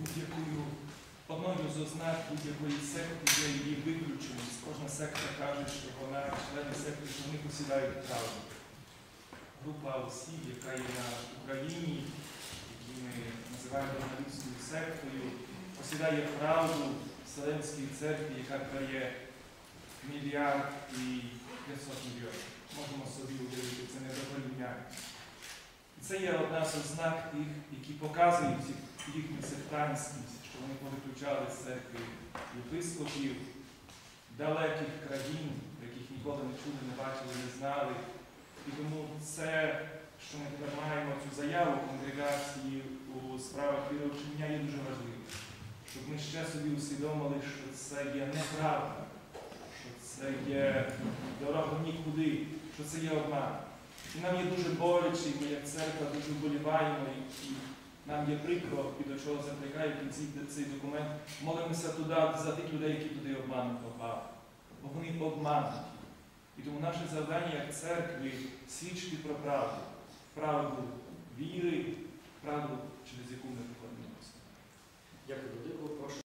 будь-якою одною з ознак будь-якої секти є її виключеність. Кожна секта каже, що вона члени секти, що вони посідають правду. Група осіб, яка є на Україні, які ми називаємо журналістською сектою, посідає правду Вселенській церкві, яка дає мільярд і 500 мільйонів. Можемо собі уявити, це недовоління. І це є одна з ознак тих, які показують їх- їхню сектантськість, що вони повиключали церкви єпископів далеких країн, яких ніколи не чули, не бачили, не знали. І тому це, що ми тепер маємо цю заяву конгрегації у справах віровчення, є дуже важливим. Щоб ми ще собі усвідомили, що це є неправда, що це є дорога нікуди, що це є обман. І нам є дуже боляче, ми як церква дуже вболіваємо, і нам є прикро, і до чого закликає в кінці цей документ. Молимося туди за тих людей, які туди обману попали. Бо вони обмануті. І тому наше завдання як церкви свідчити про правду, правду віри, правду, через яку ми. Прошу.